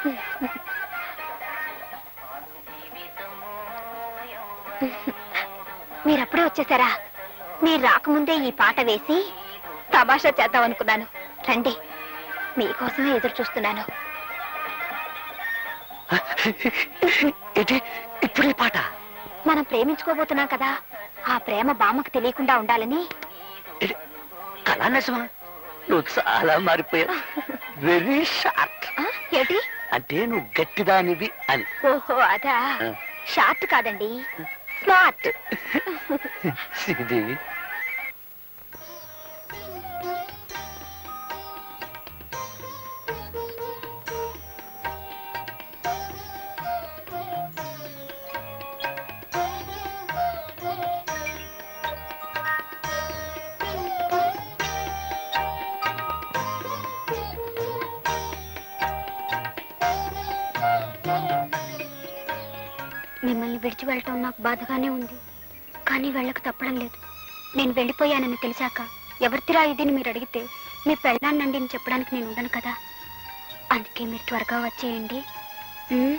మీరప్పుడే వచ్చేసారా? మీరు రాకముందే ఈ పాట వేసి తమాషా చేద్దాం అనుకున్నాను. రండి మీకోసమే ఎదురు చూస్తున్నాను. ఏంటి? ఇప్పుడు పాట? మనం ప్రేమించుకోబోతున్నాం కదా ఆ ప్రేమ బామ్మకు తెలియకుండా ఉండాలని. ఏంటి? కళా నిజమా నువ్వు చాలా మారిపోయావు. వెరీ షార్ట్ ఆ, ఏమిటి? అంటే నువ్వు గట్టిదానివి అని. ఓహో అదా. షార్ట్ కాదండి. స్మార్ట్. శ్రీదేవి విడిచి వెళ్ళటం నాకు బాధగానే ఉంది. కానీ వెళ్ళక తప్పడం లేదు. నేను వెళ్ళిపోయానని తెలిసాక ఎవరితిరా ఇదిని మీరు అడిగితే మీ పెళ్ళాన్నండి అని చెప్పడానికి నేను ఉండను కదా. అందుకే మీరు త్వరగా వచ్చేయండి. ఉమ్?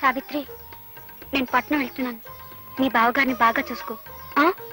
సావిత్రి నేను పట్నం వెళ్తున్నాను. మీ బావగారిని బాగా చూసుకో. か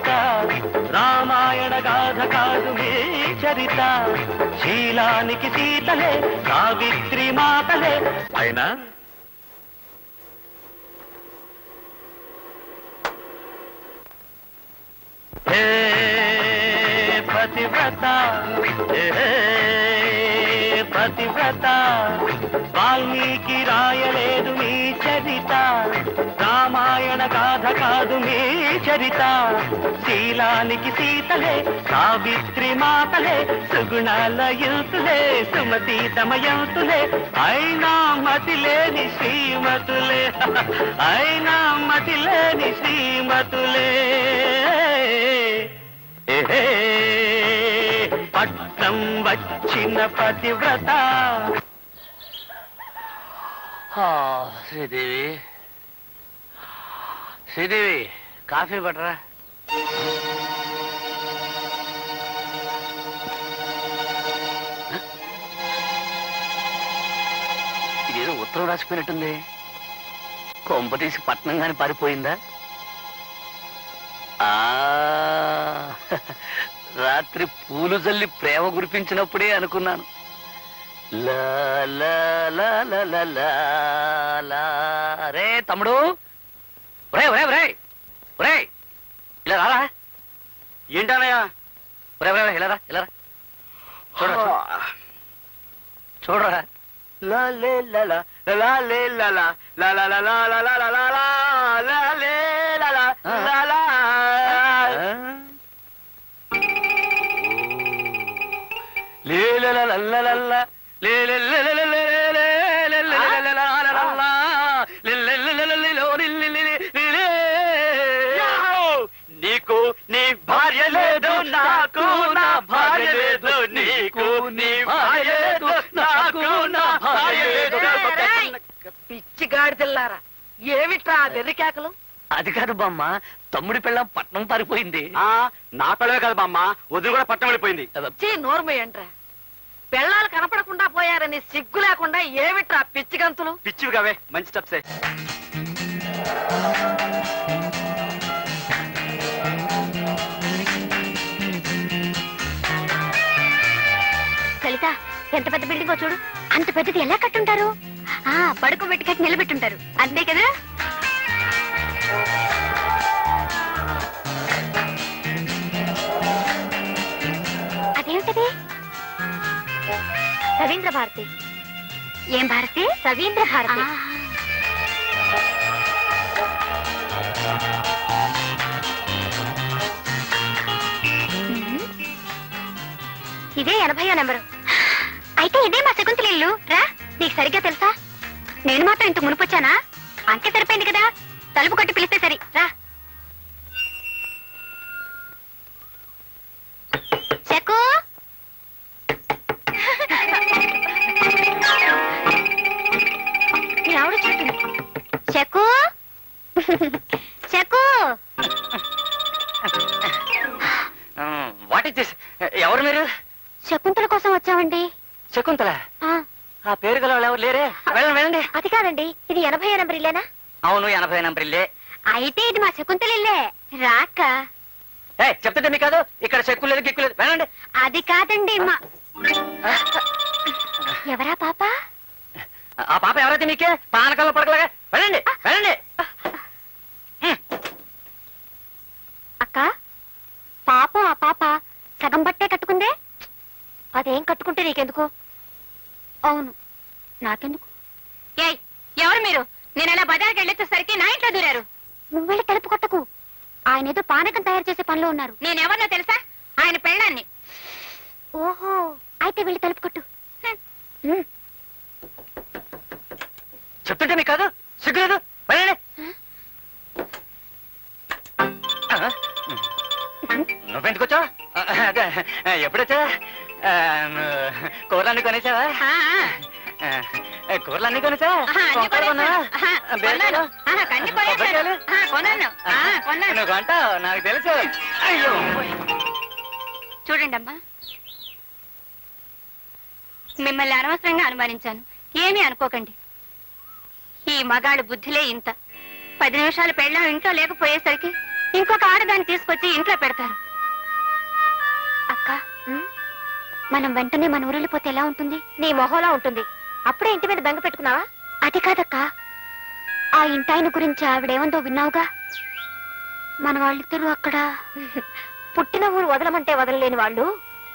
చరిత. రామాయణ గాథ కాదు మీ చరిత. శీలానికి సీతలే సావిత్రి మాతలే. అయినా? హే పతివ్రత హే పతివ్రత వాల్మీకి రాయలేదు మీ చరిత. రామాయణ గాథ కాదు మీ చరిత. శీలానికి సీతలే సావిత్రి మాతలే సుగుణాల యుతులే సుమతి తమయంతులే. అయినా మతి లేని శ్రీమతులే. అయినా మతి లేని శ్రీమతులే. ఏ పట్నం వచ్చిన పతివ్రత. శ్రీదేవి. శ్రీదేవి కాఫీ పట్టరా ఇదేదో ఉత్తరం రాసిపోయినట్టుంది. కొంప తీసి పట్నం కానీ పారిపోయిందా? ఆ. రాత్రి పూలు జల్లి ప్రేమ గురిపించినప్పుడే అనుకున్నాను రే తమ్ముడు ఒరే ఒరే ఒరే ఒరే ఇలా రారా ఏంటనయ్యా ఒరే ఒరే ఇలారా రా ఇలా రా చూడరా చూడరా లాలే లాలా లాలే లాలా లాలా లాలా లాలా లాలా లాలే లాలా లాలా నీకు నీ భార్య లేదు నాకు నా భార్య లేదు నీకు నీ భార్య లేదు నాకు నా భార్య లేదు పిచ్చి గాడిదల్లారా ఏమిట్రా ఆ అది కాదు బామ్మ తమ్ముడి పిల్లం పట్నం పారిపోయింది ఆ నా పిల్లవే కాదు బామ్మ వదిలి కూడా పట్టం వెళ్ళిపోయింది చీ నోర్మయ్యంట్రా పెళ్ళాలు కనపడకుండా పోయారని సిగ్గు లేకుండా ఏమిట్రా పిచ్చి గంతులు? పిచ్చివి కావే మంచి స్టెప్సే. లలిత ఎంత పెద్ద బిల్డింగో చూడు. అంత పెద్దది ఎలా కట్టుంటారు? ఆ పడుకోబెట్టి కట్టి నిలబెట్టుంటారు. అంతే కదా? రవీంద్ర భారతి. ఏం భారతి? రవీంద్ర భారతి. ఇదే ఎనభయో నెంబరు. అయితే ఇదే మా శకుంతల ఇల్లు. రా నీకు సరిగ్గా తెలుసా? నేను మాత్రం ఇంత మునుపొచ్చానా? అంకే సరిపోయింది కదా. తలుపు కొట్టి పిలిస్తే సరి. రా. నెంబర్ ఇల్లేనా అవును ఎనభై నంబర్ ఇల్లే అయితే ఇది మా శకుంతల ఇల్లే రాక ఏ చెప్తుంటే మీకు కాదు? ఇక్కడ చెక్కు లేదు గిక్కు లేదు. అది కాదండి మా ఎవరా పాప? ఆ పాప ఎవరైతే మీకే? పానకాల్లో పడకలాగా. వెళ్ళండి వెళ్ళండి. అక్క పాపం ఆ పాప సగం బట్టే కట్టుకుందే? అదేం కట్టుకుంటే నీకెందుకు? అవును. నాకెందుకు? ఏయ్ ఎవరు మీరు? నేను అలా బజార్కి వెళ్ళేసరికి నా ఇంట్లో దూరారు. నువ్వు వెళ్ళి తలుపు కొట్టకు. ఆయన ఏదో పానకం తయారు చేసే పనిలో ఉన్నారు. నేనెవరినో తెలుసా? ఆయన పెళ్ళాన్ని. ఓహో అయితే వెళ్ళి తలుపు కొట్టు. చెప్తుంటే మీకు కాదు? సిగ్గు లేదు వెళ్ళండి. ఆ? నువ్వెందుకు వచ్చావు ఎప్పుడొచ్చా కూరలన్నీ కొనేసావా? కొనేసా? కొంటావు నాకు తెలుసు. చూడండి అమ్మా మిమ్మల్ని అనవసరంగా అనుమానించాను. ఏమీ అనుకోకండి. ఈ మగాళ్ళ బుద్ధిలే ఇంత. పది నిమిషాలు పెళ్ళం ఇంట్లో లేకపోయేసరికి ఇంకొక ఆడదాన్ని తీసుకొచ్చి ఇంట్లో పెడతారు. అక్క? మనం వెంటనే మన ఊరు వెళ్ళిపోతే ఎలా ఉంటుంది? నీ మొహంలా ఉంటుంది. అప్పుడే ఇంటి మీద బెంగ పెట్టుకున్నావా? అది కాదక్క. ఆ ఇంటాయన గురించి ఆవిడేమందో విన్నావుగా? మన వాళ్ళిద్దరూ అక్కడ పుట్టిన ఊరు వదలమంటే వదలలేని వాళ్ళు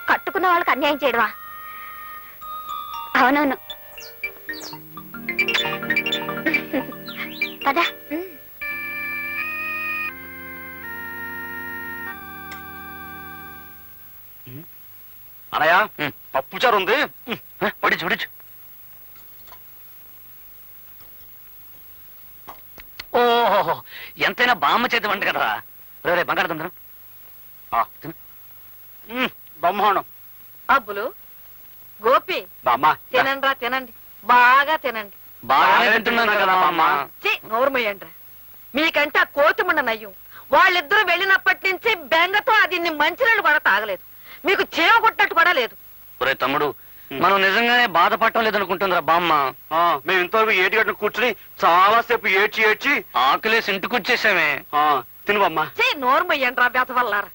కట్టుకున్న వాళ్ళకి అన్యాయం చేయడమా? అవునవును. పద. అనయా ఉమ్. పప్పు చారు ఉంది? పడి చూడచ్చు ఓహో ఎంతైనా బామ్మ చేతి వంట కదా రే బంగాళదుందరం బ్రహ్మాండం. అబ్బులు గోపి బామ్మ తినండి రా తినండి. బాగా తినండి. బాగానే తింటున్నాను కదా బామ్మ. చి నోరుమయ్యండ్రా. మీకంటే ఆ కోతిమండ నయ్యం. వాళ్ళిద్దరూ వెళ్ళినప్పటి నుంచి బెంగతో అది ఇన్ని మంచినీళ్ళు కూడా తాగలేదు. మీకు చేవ కొట్టినట్టు కూడా లేదు. ఒరే తమ్ముడు మనం నిజంగానే బాధపడటం లేదనుకుంటుందిరా బామ్మ. ఆ, మేము ఇంతవరకు ఏటి గంటలు కూర్చుని చాలా సేపు ఏడ్చి ఏడ్చి ఆకులేసి ఇంటికి వచ్చేసామే ఆ, తిను బామ్మ చే నోరుమయ్యండ్రా బెతవల్లారా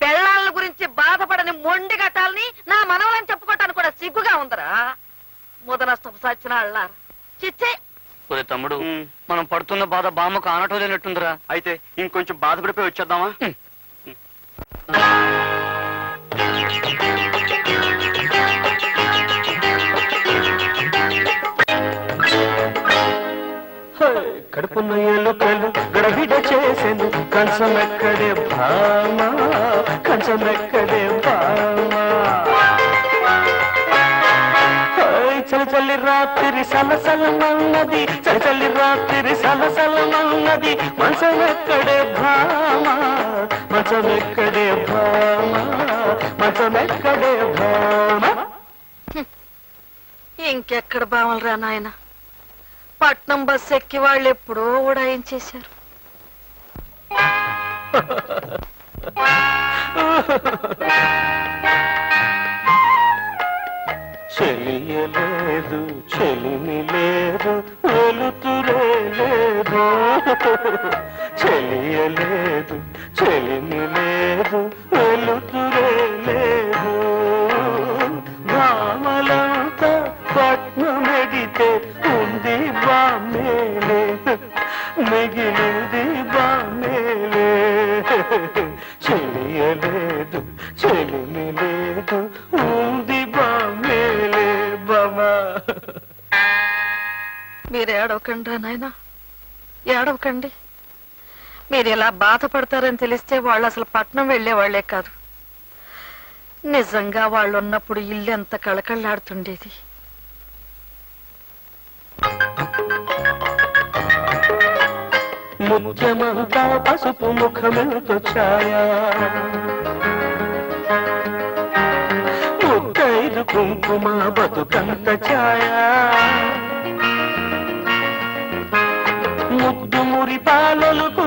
పెళ్ళాళ్ళ గురించి బాధపడని మొండి గట్టాలని నా మనవలని చెప్పుకోవటానికి కూడా సిగ్గుగా ఉందరా. ముదనష్టపు సచ్చిన అళ్ళారా చిచ్చే. ఒరే తమ్ముడు ఉమ్. మనం పడుతున్న బాధ బామ్మకు ఆనటం లేనట్టుందిరా అయితే ఇంకొంచెం బాధపడిపోయి వచ్చేద్దామా? కడుపున ఎలుకలు గడబిడ చేసెను కంచమెక్కడే భామ కంచమెక్కడే భామ. చలి చలి రాత్రి సలసలమన్నది చలి చలి రాత్రి సలసలమన్నది. మంచమెక్కడే భామ మంచమెక్కడే భామ మంచమెక్కడే భామ. ఇంకెక్కడ బావలరా నాయన? పట్నం బస్ ఎక్కి వాళ్ళు ఎప్పుడో కూడా ఏం చేశారు? చెలియలేదు చెలిమి లేదు వెలుతురే లేదు. చెలియలేదు చెలిమి లేదు వెలుతురు మీరు ఏడవకండి నాయన. ఏడవకండి. మీరు ఇలా బాధపడతారని తెలిస్తే వాళ్ళు అసలు పట్నం వెళ్ళేవాళ్ళే కాదు. నిజంగా వాళ్ళు ఉన్నప్పుడు ఇల్లు ఎంత కళకళలాడుతుండేది. ముఖ్యమంతా పసుపు ముఖమెంతో ఛాయా. ముక్కైదు కుంకుమ బతుకంత ఛాయా. ముద్దు మురి పాలలకు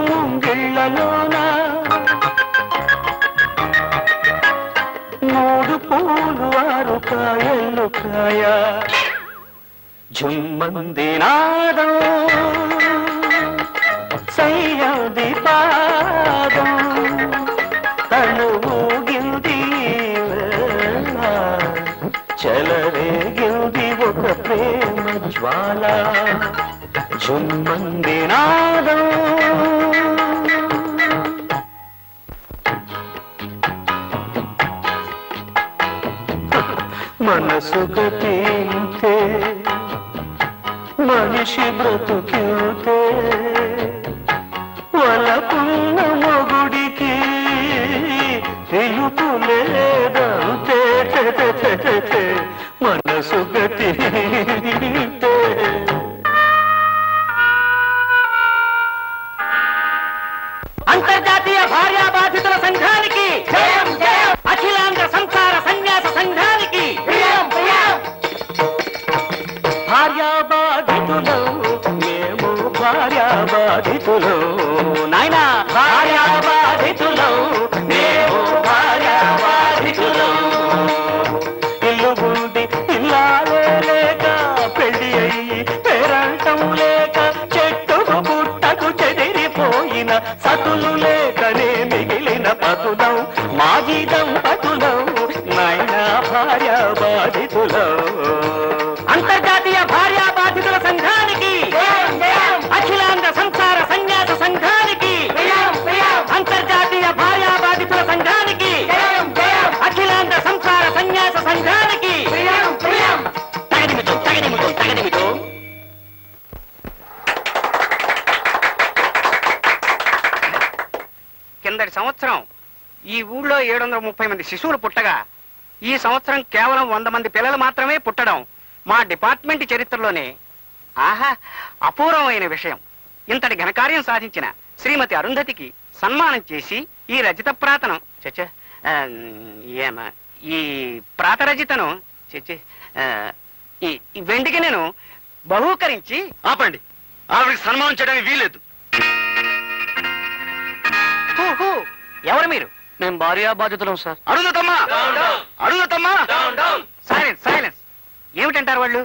మూడు పూలు ఆరు కాయలు కాయ జుమ్మంది నాదం సయ్యది పాదం తను ఊగింది చలరేగింది ఒక ప్రేమ జ్వాలా. జుమ్మంది నాదం. మనసు గతింతే మనిషి బ్రతుకితే. బాధితులం అంతర్జాతీయ భార్యా బాధితుల సంఘానికి. అఖిలాంధ్ర సంసార సన్యాస సంఘానికి. అంతర్జాతీయ భార్యా బాధితుల సంఘానికి. అఖిలాంధ్ర సంసార సన్యాస సంఘానికి. తగదిమితో తగదిమితో తగదిమితో కిందటి సంవత్సరం ఈ ఊళ్ళో ఏడు వందల ముప్పై మంది శిశువులు పుట్టగా ఈ సంవత్సరం కేవలం వంద మంది పిల్లలు మాత్రమే పుట్టడం మా డిపార్ట్మెంట్ చరిత్రలోనే ఆహా అపూర్వమైన విషయం. ఇంతటి ఘనకార్యం సాధించిన శ్రీమతి అరుంధతికి సన్మానం చేసి ఈ రజిత ప్రాతనం చచ్చ ఏమ ఈ ప్రాతరజితను చచ్చ ఈ ఈ వెండికి నేను బహూకరించి ఆపండి. ఆవిడకి సన్మానం చేయడానికి వీలేదు హూ, హూ, ఎవరు మీరు? మేము భార్యా బాధితులం సార్ అరుణతమ్మా అరుణతమ్మా సైలెన్స్ సైలెన్స్ ఏమిటంటారు వాళ్ళు?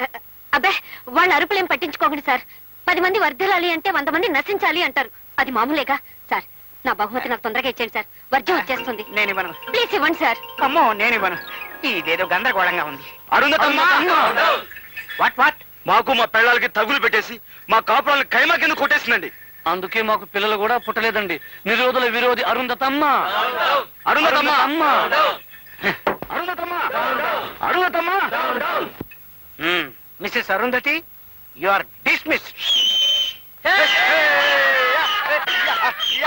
అబ్బే వాళ్ళ అరుపులేం పట్టించుకోకండి సార్. పది మంది వర్ధిల్లాలి అంటే వంద మంది నశించాలి అంటారు. అది మామూలేగా సార్. నా బహుమతి నాకు తొందరగా ఇచ్చేయండి సార్. వర్జం వచ్చేస్తుంది. నేను ఇవ్వను. ప్లీజ్ ఇవ్వండి సార్. అమ్మో నేను ఇవ్వను. ఇదేదో గందరగోళంగా ఉంది. అరుణతమ్మా వాట్ వాట్ మాకు మా పెళ్ళాలకి తగులు పెట్టేసి మా కాపురాలను కైమా కింద కొట్టేసిందండి? అందుకే మాకు పిల్లలు కూడా పుట్టలేదండి. నిరోధుల విరోధి అరుంధతమ్మ. అరుణతమ్మా అమ్మ అరుణతమ్మా అరుణతమ్మా Mrs Arundhati you are dismiss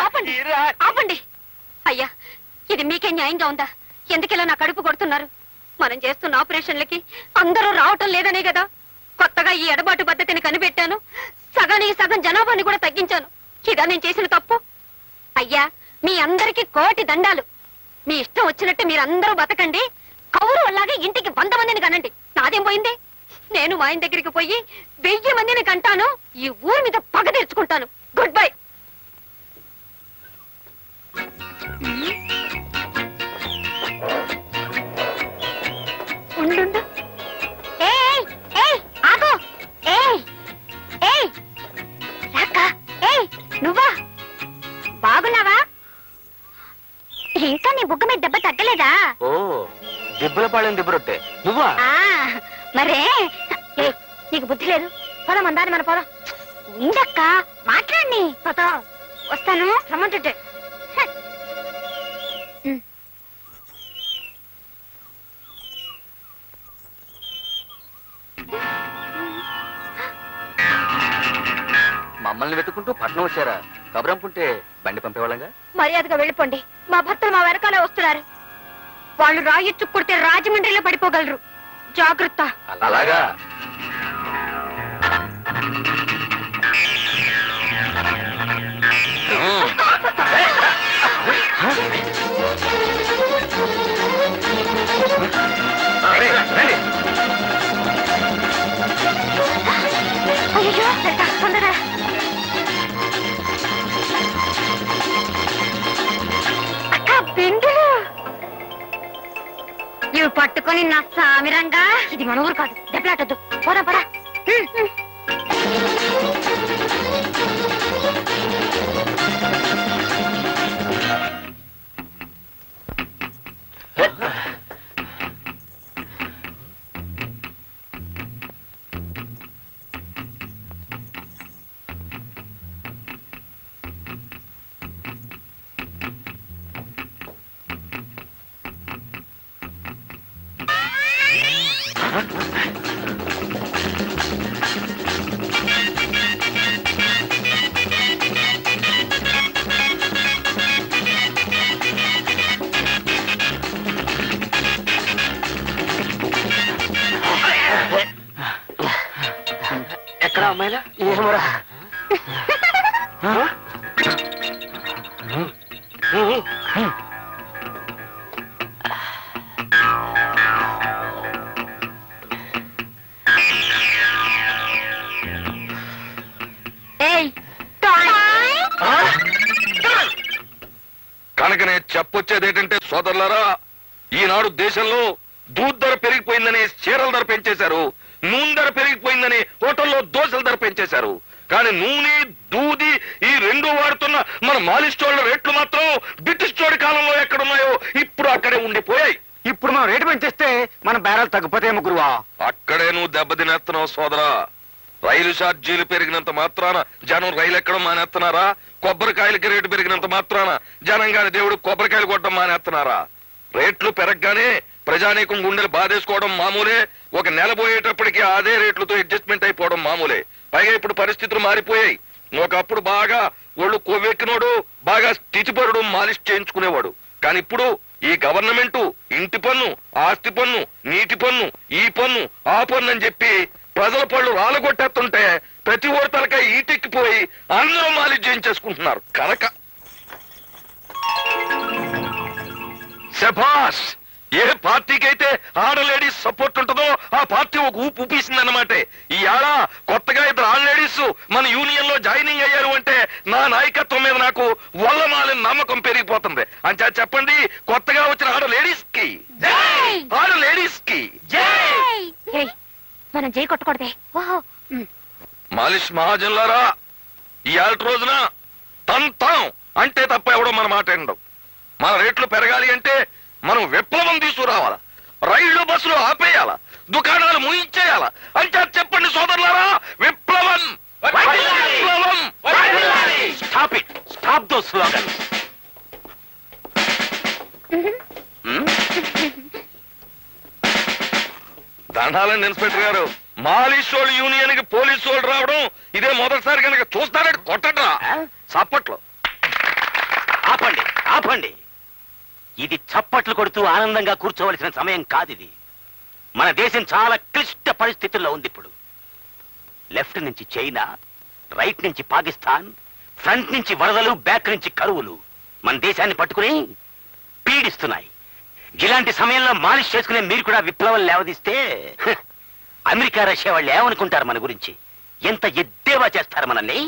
ఆపండి. ఆపండి. అయ్యా ఇది మీకే న్యాయంగా ఉందా? ఎందుకిలా నా కడుపు కొడుతున్నారు? మనం చేస్తున్న ఆపరేషన్లకి అందరూ రావటం లేదనే కదా. కొత్తగా ఈ ఎడబాటు పద్ధతిని కనిపెట్టాను. సగానికి సగం జనాభాని కూడా తగ్గించాను. ఇదా నేను చేసిన తప్పు? అయ్యా మీ అందరికీ కోటి దండాలు. మీ ఇష్టం వచ్చినట్టు మీరందరూ బతకండి. కౌరు అలాగే ఇంటికి వంద మందిని కనండి. నాదేం పోయింది? నేను మా ఆయన దగ్గరికి పోయి వెయ్యి మందిని కంటాను. ఈ ఊరి మీద పగ తెచ్చుకుంటాను గుడ్ బై నువ్వా? బాగున్నావా? ఇంకా నీ బుగ్గ మీద దెబ్బ తగ్గలేదా? ఓ దెబ్బల పాళెం దెబ్బరొట్టే నువ్వా? ఆ మరే ఏయ్ నీకు బుద్ధి లేదు. పోదాం అందాని మన పోదాం. ఉండక్క మాట్లాడి. వస్తాను. రమ్మంటుంటే. మమ్మల్ని వెతుకుంటూ పట్నం వచ్చారా? కబరంపుంటే బండి పంపేవాళ్ళంగా? మర్యాదగా వెళ్ళిపోండి. మా భర్తలు మా వెనకాలే వస్తున్నారు. వాళ్ళు రాయొచ్చు కొడితే రాజమండ్రిలో పడిపోగలరు. జాగ్రత్త. అలాగా. పట్టుకొని నా సామిరంగా. ఇది మన ఊరు కాదు. దెబ్బలాటద్దు. పోరా పోరా ఏయ్ కనుక నేను చెప్పొచ్చేది ఏంటంటే సోదరులారా ఈనాడు దేశంలో దూద్ ధర పెరిగిపోయిందని చీరల ధర పెంచేశారు నూనె ధర పెరిగిపోయిందని హోటల్లో దోశల ధర పెంచేశారు. కానీ నూనె దూది ఈ రెండు వాడుతున్న మన మాలిష్ చోళ్ళ రేట్లు మాత్రం బ్రిటిష్ చోడి కాలంలో ఎక్కడున్నాయో ఇప్పుడు అక్కడే ఉండిపోయాయి. ఇప్పుడు మనం రేటు పెంచేస్తే మన బేరాలు తగ్గిపోతాయేమో గురువా. అక్కడే నువ్వు దెబ్బతినేస్తున్నావు సోదరా. రైలు ఛార్జీలు పెరిగినంత మాత్రాన జనం రైలు ఎక్కడం మానేస్తున్నారా? కొబ్బరికాయలకి రేటు పెరిగినంత మాత్రాన జనం కానీ దేవుడు కొబ్బరికాయలు కొట్టడం మానేస్తున్నారా? రేట్లు పెరగగానే ప్రజానీకం గుండెలు బాధేసుకోవడం మామూలే. ఒక నెల పోయేటప్పటికి అదే రేట్లతో అడ్జస్ట్మెంట్ అయిపోవడం మామూలే. పైగా ఇప్పుడు పరిస్థితులు మారిపోయాయి. ఒకప్పుడు బాగా ఒళ్ళు కొవ్వెక్కినోడు బాగా స్థితిపరుడు మాలిష్ చేయించుకునేవాడు. కానీ ఇప్పుడు ఈ గవర్నమెంట్ ఇంటి పన్ను ఆస్తి పన్ను నీటి పన్ను ఈ పన్ను ఆ పన్ను అని చెప్పి ప్రజల పళ్ళు రాలగొట్టేస్తుంటే ప్రతి ఓడతలక ఈటెక్కిపోయి అందరూ మాలిష్ చేయించేసుకుంటున్నారు కనుక శభాష్ ఏ పార్టీకి అయితే ఆడ లేడీస్ సపోర్ట్ ఉంటుందో ఆ పార్టీ ఒక ఊపు ఊపేసిందన్నమాట. ఈ ఏళ కొత్తగా ఇద్దరు ఆడ లేడీస్ మన యూనియన్లో జాయినింగ్ అయ్యారు అంటే నా నాయకత్వం మీద నాకు వల్లమాలిన నమ్మకం పెరిగిపోతుంది. అంచా చెప్పండి కొత్తగా వచ్చిన ఆడ లేడీస్కి ఆడ లేడీస్కి మనం జై కొట్టకూడదే. ఓహో. మాలిష్ మహాజన్లారా ఈ ఆల్ట్ రోజున తంతాం అంటే తప్ప ఎవడో మన మాట వినడం. మన రేట్లు పెరగాలి అంటే మనం విప్లవం తీసుకురావాలా రైళ్ళు బస్సులు ఆపేయాలా దుకాణాలు ముయించేయాలా. అంటే చెప్పండి సోదరులారా విప్లవం. విప్లవం. Stop it stop those slogan దండాలండి inspector గారు. మాలిష్ వాళ్ళు యూనియన్కి పోలీసు వాళ్ళు రావడం ఇదే మొదటిసారి కనుక చూస్తారంటే కొట్టడా చప్పట్లు. ఆపండి ఆపండి. ఇది చప్పట్లు కొడుతూ ఆనందంగా కూర్చోవలసిన సమయం కాదిది. మన దేశం చాలా క్లిష్ట పరిస్థితుల్లో ఉంది ఇప్పుడు. లెఫ్ట్ నుంచి చైనా రైట్ నుంచి పాకిస్తాన్ ఫ్రంట్ నుంచి వరదలు బ్యాక్ నుంచి కరువులు మన దేశాన్ని పట్టుకుని పీడిస్తున్నాయి. ఇలాంటి సమయంలో మాలిష్ చేసుకునే మీరు కూడా విప్లవం లేవదీస్తే అమెరికా రష్యా వాళ్ళు ఏమనుకుంటారు మన గురించి? ఎంత ఎద్దేవా చేస్తారు మనల్ని?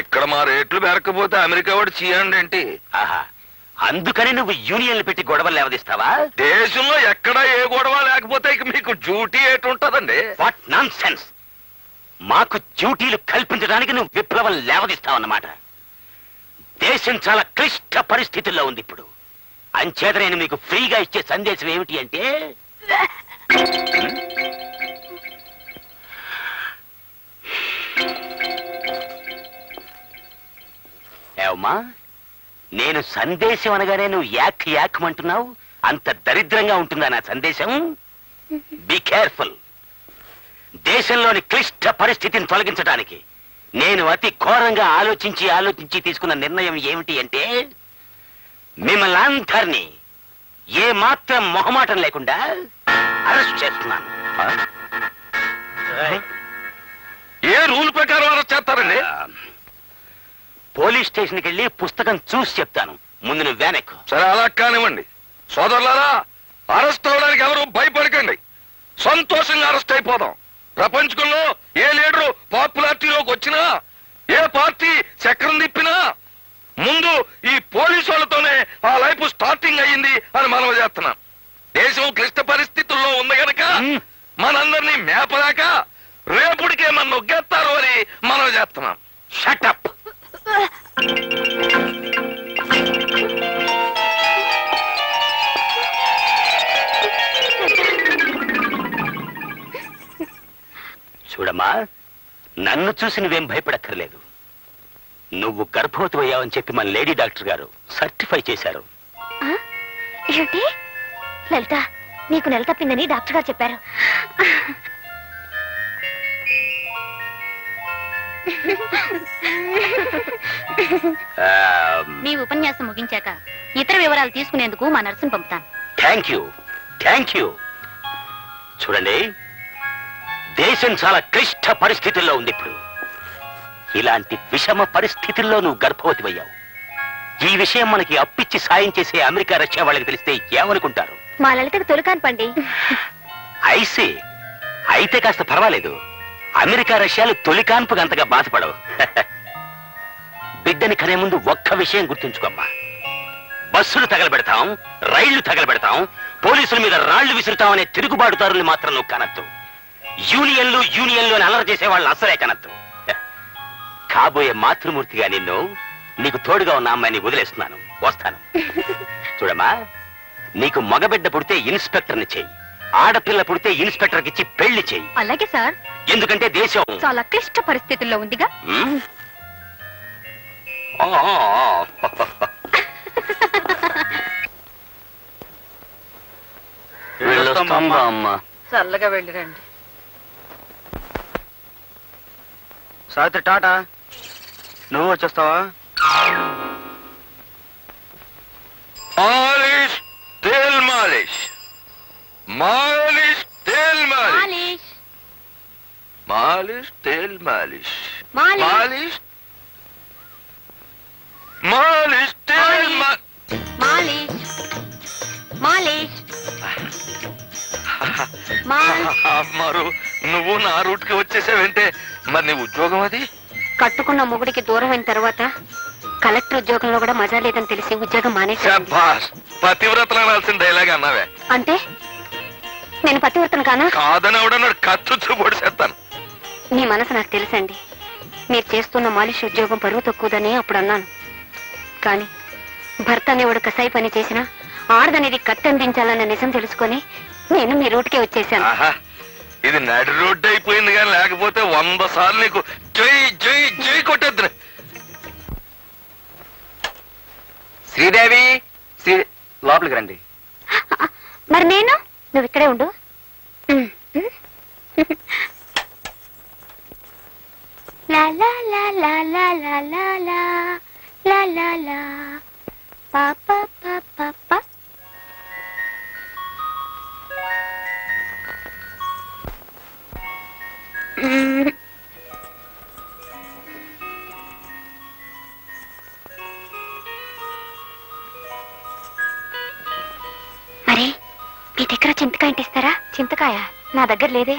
ఇక్కడ మా రేట్లు పెరగకపోతే అమెరికా వాడు చీయండి ఏంటి? ఆహా అందుకని నువ్వు యూనియన్లు పెట్టి గొడవలు లేవదీస్తావా? దేశంలో ఎక్కడా ఏ గొడవ లేకపోతే ఇక మీకు డ్యూటీ ఏటుంటదండి వాట్ నాన్ సెన్స్ మాకు డ్యూటీలు కల్పించడానికి నువ్వు విప్లవం లేవదీస్తావన్నమాట. దేశం చాలా క్లిష్ట పరిస్థితుల్లో ఉంది ఇప్పుడు. అంచేత నేను మీకు ఫ్రీగా ఇచ్చే సందేశం ఏమిటి అంటే ఏవమ్మా? నేను సందేశం అనగానే నువ్వు యాక్ యాక్మంటున్నావు అంత దరిద్రంగా ఉంటుందా నా సందేశం? బి కేర్ఫుల్ దేశంలోని క్లిష్ట పరిస్థితిని తొలగించడానికి నేను అతి ఘోరంగా ఆలోచించి ఆలోచించి తీసుకున్న నిర్ణయం ఏమిటి అంటే మిమ్మల్ని అందరినీ ఏ మాత్రం మొహమాటం లేకుండా అరెస్ట్ చేస్తున్నాను. ఏ రూల్ ప్రకారం అరెస్ట్ చేస్తారండి? పోలీస్ స్టేషన్కి వెళ్ళి పుస్తకం చూసి చెప్తాను. ముందు నువ్వు వెనక్కు. సరే అలా కానివ్వండి. సోదరులారా అరెస్ట్ అవడానికి ఎవరు భయపడకండి. సంతోషంగా అరెస్ట్ అయిపోదాం. ప్రపంచంలో ఏ లీడరు పాపులారిటీలోకి వచ్చినా ఏ పార్టీ చక్రం తిప్పినా ముందు ఈ పోలీసు వాళ్ళతోనే ఆ లైఫ్ స్టార్టింగ్ అయ్యింది అని మనం చేస్తున్నాం. దేశం క్లిష్ట పరిస్థితుల్లో ఉంది గనక. మనందరినీ మేపలేక రేపుడికే మన నొగ్గేస్తారు అని మనం చేస్తున్నాం. షటప్ చూడమ్మా నన్ను చూసి నువ్వేం భయపడక్కర్లేదు. నువ్వు గర్భవతి అయ్యావని చెప్పి మన లేడీ డాక్టర్ గారు సర్టిఫై చేశారు. లలిత నీకు నెల తప్పిందని డాక్టర్ గారు చెప్పారు. మీ ఉపన్యాసం ముగించాక ఇతర వివరాలు తీసుకునేందుకు మా నర్సును పంపుతాను. Thank you. Thank you. చూడండి దేశం చాలా క్లిష్ట పరిస్థితుల్లో ఉంది ఇప్పుడు ఇలాంటి విషమ పరిస్థితుల్లో నువ్వు గర్భవతివయ్యావు. ఈ విషయం మనకి అప్పిచ్చి సాయం చేసే అమెరికా రష్యా వాళ్ళకి తెలిస్తే ఏమనుకుంటారు? మా లలితకు తొలికాను పండి. ఐసీ అయితే కాస్త పర్వాలేదు. అమెరికా రష్యాలు తొలి కాన్పుకు అంతగా బాధపడవు. బిడ్డని కనే ముందు ఒక్క విషయం గుర్తుంచుకోమ్మా. బస్సులు తగలబెడతాం రైళ్ళు తగలబెడతాం పోలీసుల మీద రాళ్ళు విసురుతాం అనే తిరుగుబాటుదారుల్ని మాత్రం నువ్వు కనద్దు. యూనియన్లు యూనియన్లు అని అల్లరి చేసే వాళ్ళు అసలే కనద్దు కాబోయే మాతృమూర్తిగా నిన్ను నీకు తోడుగా ఉన్న అమ్మాయిని వదిలేస్తున్నాను. వస్తాను. చూడమ్మా నీకు మగబిడ్డ పుడితే ఇన్స్పెక్టర్ని చెయ్యి ఆడపిల్ల పుడితే ఇన్స్పెక్టర్కి ఇచ్చి పెళ్ళి చెయ్యి అలాగే సార్. ఎందుకంటే దేశం చాలా క్లిష్ట పరిస్థితుల్లో ఉందిగా. వెళ్ళొస్తాం అమ్మా. చల్లగా వెళ్ళిరండి. సావిత్రి टाटा నువ్వు వచ్చేస్తావా? तेल मालिश मालिश तेल मालिश मालिश मालिश तेल मालिश मालिश मालिश तेल मालिश मालिश మరు నువ్వు నా రూట్కి వచ్చేసావంటే మరి నీ ఉద్యోగం అది? కట్టుకున్న మొగుడికి దూరం అయిన తర్వాత కలెక్టర్ ఉద్యోగంలో కూడా మజా లేదని తెలిసి ఉద్యోగం మానేశాను. శభాష్ పతివ్రతలు అనాల్సిన డైలాగ్ అన్నావే. అంటే? నేను పతివ్రతను కానా? కాదని ఎవడన్నాడు? కత్తుచ్చు పొడిసేస్తాను మీ మనసు నాకు తెలుసండి. మీరు చేస్తున్న మాలిష్ ఉద్యోగం పరువు తక్కువదని అప్పుడు అన్నాను. కానీ భర్త అనేవాడు కసాయి పని చేసినా ఆడదనేది కత్తందించాలన్న నిజం తెలుసుకొని నేను మీ రూట్కే వచ్చేసాను ఆహా ఇది నడి రోడ్డు అయిపోయింది కానీ లేకపోతే వంద సార్లు నీకు జై జై జై కొట్టేద్దు శ్రీదేవి శ్రీ లోపలికి రండి మరి నేను నువ్వు ఇక్కడే ఉండు. లా లా లా లా లా లా లా లా లా లా లా పా పా పా పా పా మరి మీ దగ్గర చింతకాయ అంటిస్తారా? చింతకాయ? నా దగ్గర లేదే.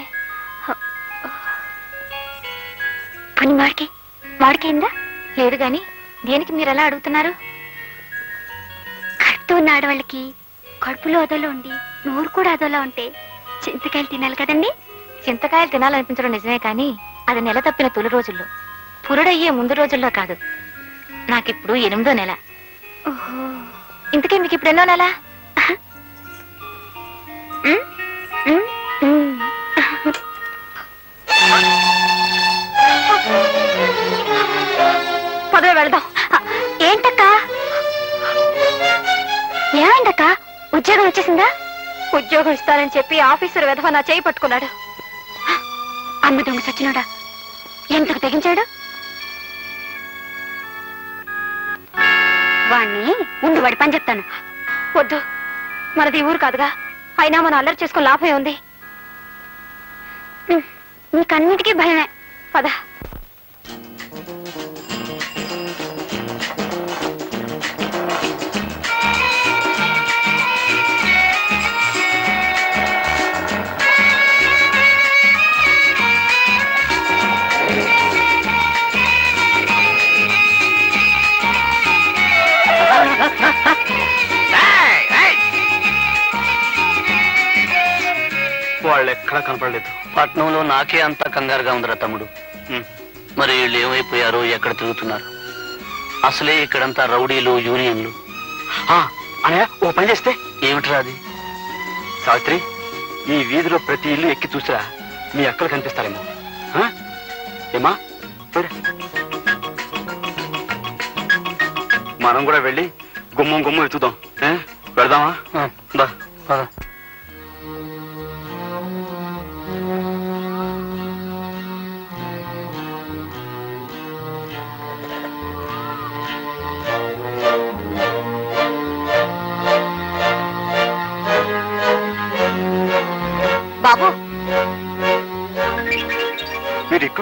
పని మాడికి మాడికైందా లేదు గాని దేనికి మీరు ఎలా అడుగుతున్నారు? కడుపుతో ఉన్న ఆడవాళ్ళకి కడుపులో అదోలో ఉండి నోరు కూడా అదోలా ఉంటే చింతకాయలు తినాలి కదండి? చింతకాయలు తినాలనిపించడం నిజమే కానీ అది నెల తప్పిన తొలి రోజుల్లో. పురుడయ్యే ముందు రోజుల్లో కాదు. నాకిప్పుడు ఎనిమిదో నెల. ఇంతకీ మీకు ఇప్పుడు ఎన్నో నెల. పదవి వెళదాం. ఏంటక్క? ఏమైందక్క? ఉద్యోగం వచ్చేసిందా? ఉద్యోగం ఇస్తానని చెప్పి ఆఫీసర్ విధవ నా చేయి పట్టుకున్నాడు. అమ్మ దొంగ ఎంతకు తెగించాడు? వాణ్ణి ఉండి వాడి పని చెప్తాను. వద్దు మనది ఊరు కాదుగా. అయినా మనం అల్లరి చేసుకుని లాభమే ఉంది. నీకన్నిటికీ భయమే. పద. ఎక్కడా కనపడలేదు. పట్నంలో నాకే అంత కంగారుగా ఉందిరా తమ్ముడు. మరి వీళ్ళు ఏమైపోయారో ఎక్కడ తిరుగుతున్నారు? అసలే ఇక్కడంతా రౌడీలు యూనియన్లు. అనయా ఓ పని చేస్తే? ఏమిట్రా అది? సావిత్రి ఈ వీధిలో ప్రతి ఇల్లు ఎక్కి చూసిరా. మీ అక్కలు కనిపిస్తారేమో. ఏమా? మనం కూడా వెళ్ళి గుమ్మం గుమ్మం ఎత్తుదాం వెళదామా? బా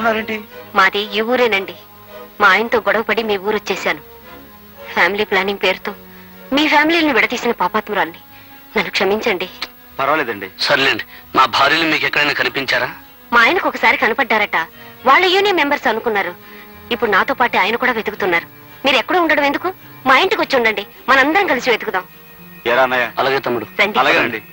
ఎక్కడున్నారేంటి మాది ఈ ఊరేనండి. మా ఆయనతో గొడవపడి మీ ఊరు వచ్చేసాను ఫ్యామిలీ ప్లానింగ్ పేరుతో మీ ఫ్యామిలీని విడదీసిన పాపాత్మురాల్ని నన్ను క్షమించండి. పర్వాలేదండి. సర్లేండి. మా భార్యలు మీకు ఎక్కడైనా కనిపించారా? మా ఆయనకు ఒకసారి కనపడ్డారట. వాళ్ళ యూనియన్ మెంబర్స్ అనుకున్నారు. ఇప్పుడు నాతో పాటు ఆయన కూడా వెతుకుతున్నారు. మీరు ఎక్కడ ఉండడం ఎందుకు? మా ఇంటికి వచ్చి ఉండండి. మనందరం కలిసి వెతుకుదాం. ఏరా అన్నయ్య. అలాగే తమ్ముడు. రండి. అలాగేనండి.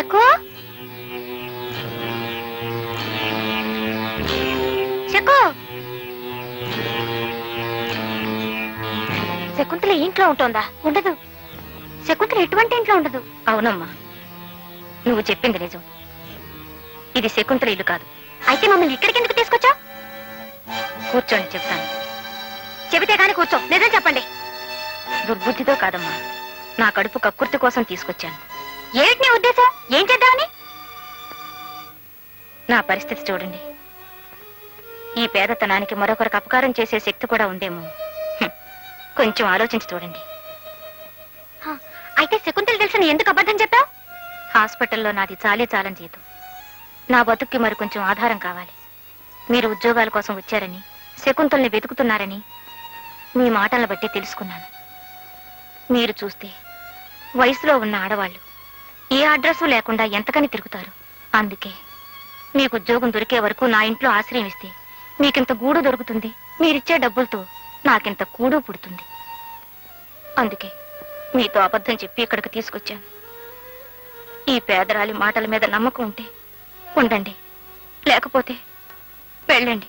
చెక్కు షక్కు శకుంతల ఇంట్లో ఉంటుందా? ఉండదు. శకుంతల ఎటువంటి ఇంట్లో ఉండదు? అవునమ్మా. నువ్వు చెప్పింది నిజం. ఇది శకుంతల ఇల్లు కాదు. అయితే మమ్మల్ని ఇక్కడికి ఎందుకు తీసుకొచ్చా కూర్చోండి చెప్తాను. చెబితే కానీ కూర్చో. నిజం చెప్పండి. దుర్బుద్ధితో కాదమ్మా. నా కడుపు కక్కుర్తి కోసం తీసుకొచ్చాను. ఏమిటి నీ ఉద్దేశం? ఏం చేద్దామని? నా పరిస్థితి చూడండి. ఈ పేదతనానికి మరొకరికి అపకారం చేసే శక్తి కూడా ఉందేమో. హ్మ్. కొంచెం ఆలోచించి చూడండి. హ, అయితే శకుంతల తెలిసిన ఎందుకు అబద్ధం చెప్పావు? హాస్పిటల్లో నాది చాలే చాలని జీతం. నా బతుక్కి మరి కొంచెం ఆధారం కావాలి. మీరు ఉద్యోగాల కోసం వచ్చారని శకుంతల్ని వెతుకుతున్నారని మీ మాటలను బట్టి తెలుసుకున్నాను. మీరు చూస్తే వయసులో ఉన్న ఆడవాళ్ళు ఏ అడ్రస్ లేకుండా ఎంతకని తిరుగుతారు? అందుకే మీకు ఉద్యోగం దొరికే వరకు నా ఇంట్లో ఆశ్రయం ఇస్తే మీకింత గూడు దొరుకుతుంది. మీరిచ్చే డబ్బులతో నాకింత కూడు పుడుతుంది. అందుకే మీతో అబద్ధం చెప్పి ఇక్కడికి తీసుకొచ్చాను. ఈ పేదరాలి మాటల మీద నమ్మకం ఉంటే ఉండండి. లేకపోతే వెళ్ళండి.